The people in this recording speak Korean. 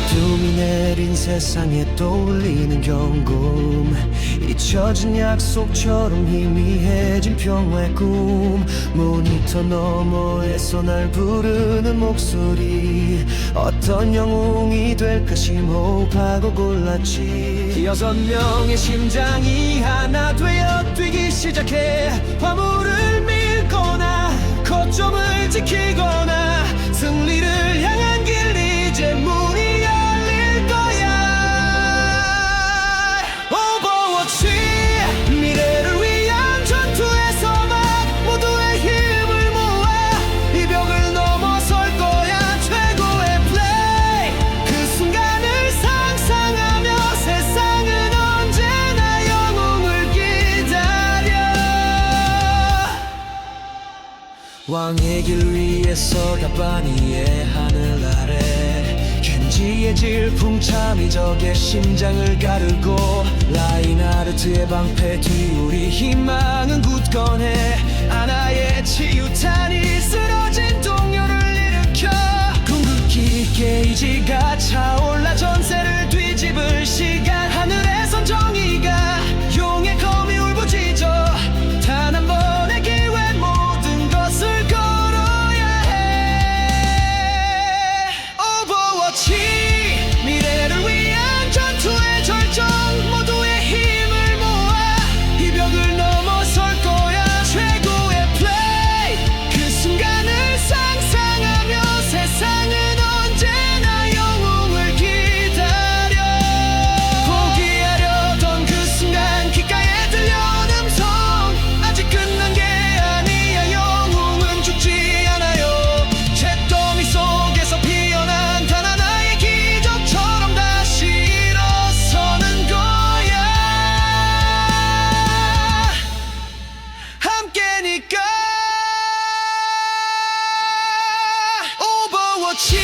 어둠이 내린 세상에 떠올리는 경고음 잊혀진 약속처럼 희미해진 평화의 꿈. 모니터 너머에서 날 부르는 목소리. 어떤 영웅이 될까 심호흡하고 골랐지. 여섯 명의 심장이 하나 되어 뛰기 시작해. 화물을 밀거나 거점을 지키거 왕의 길 위에서 가바니의 하늘 아래. 켄지의 질풍참이 적의 심장을 가르고 라인하르트의 방패 뒤 우리 희망은 굳건해. 아나의 치유탄이 쓰 我骑